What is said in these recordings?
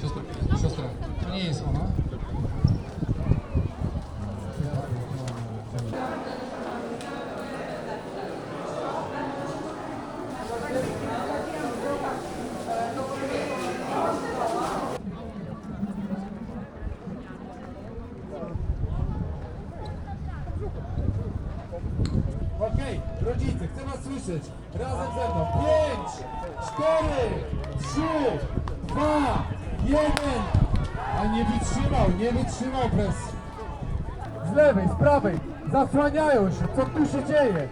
Siostra, siostra, to nie jest ona. Okej, rodzice, chcę was słyszeć. Razem ze mną. Pięć, cztery, trzy, dwa, jeden. A nie wytrzymał, nie wytrzymał presji. Z lewej, z prawej, zasłaniają się. Co tu się dzieje?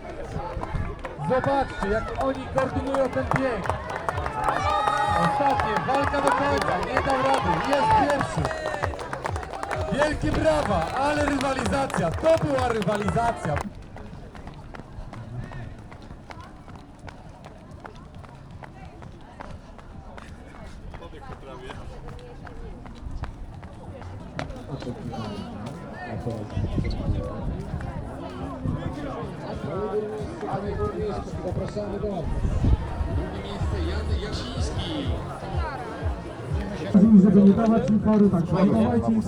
Zobaczcie, jak oni koordynują ten bieg. Ostatnie, walka do końca, nie dał rady, jest pierwszy. Wielkie brawa, ale rywalizacja, to była rywalizacja. Panie burmistrzu, zapraszamy do. Drugie miejsce Jan Jasiński. Prosimy, żeby nie dawać im fory, tak, nie dawajcie im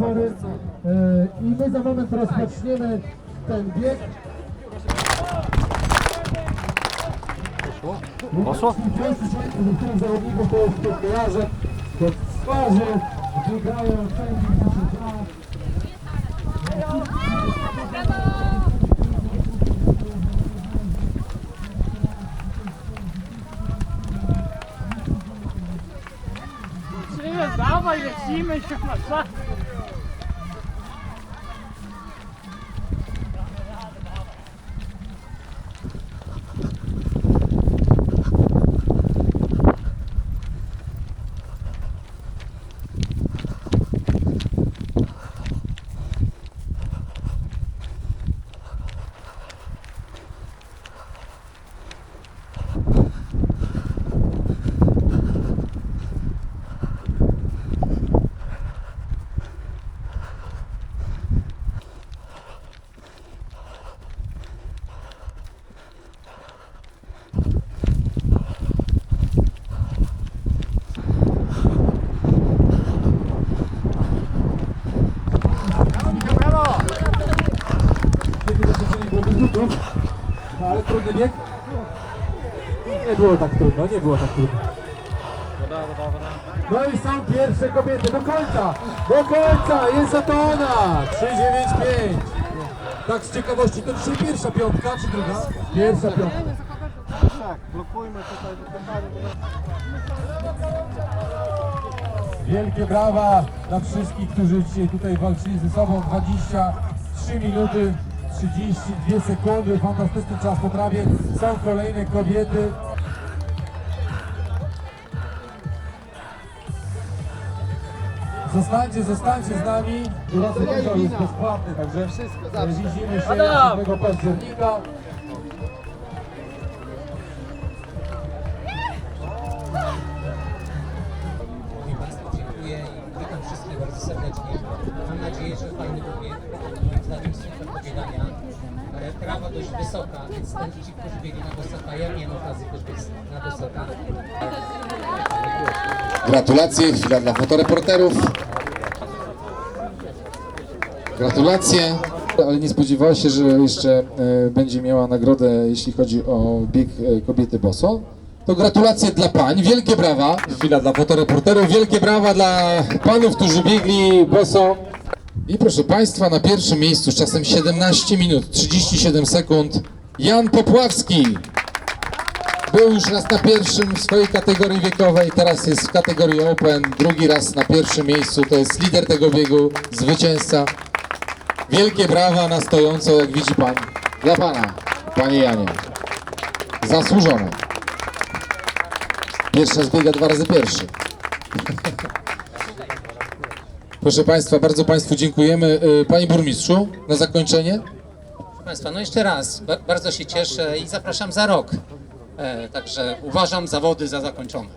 I my za moment rozpoczniemy ten bieg. Poszło? Niektórych zawodników to jest to kojarzę, to twarzy, biegają wszędzie, gdzie się da. Żyje, dawaj, lecimy się na czas. No ale trudny bieg. Nie było tak trudno, nie było tak trudno. No i są pierwsze kobiety, do końca, do końca, jest to ona, 395. Tak z ciekawości, to dzisiaj pierwsza piątka, czy druga? Pierwsza piątka. Wielkie brawa dla wszystkich, którzy dzisiaj tutaj walczyli ze sobą. 23 minuty, 32 sekundy, fantastyczny czas po trawie. Są kolejne kobiety. Zostańcie, zostańcie z nami. Dorosły udział jest bezpłatny, także widzimy się 7 października. Dziękuję i witam wszystkich bardzo serdecznie. Mam nadzieję, że fajny więc na tym super pobiegania. Trawa dość wysoka, więc ten ci, którzy biegli na wysoka, ja miałem okazję też biec na wysoka. Gratulacje, chwila dla fotoreporterów. Gratulacje. Ale nie spodziewała się, że jeszcze e, będzie miała nagrodę, jeśli chodzi o bieg e, kobiety boso. To gratulacje dla pań, wielkie brawa. Chwila dla fotoreporterów, wielkie brawa dla panów, którzy biegli boso. I proszę Państwa, na pierwszym miejscu z czasem 17 minut 37 sekund Jan Popławski. Był już raz na pierwszym w swojej kategorii wiekowej, teraz jest w kategorii Open, drugi raz na pierwszym miejscu, to jest lider tego biegu, zwycięzca. Wielkie brawa na stojąco, jak widzi Pan, dla Pana, Panie Janie. Zasłużone. Pierwszy raz biega dwa razy pierwszy. Proszę Państwa, bardzo Państwu dziękujemy. Y, Panie Burmistrzu, na zakończenie. Proszę Państwa, no jeszcze raz, ba- bardzo się cieszę i zapraszam za rok. E, także uważam zawody za zakończone.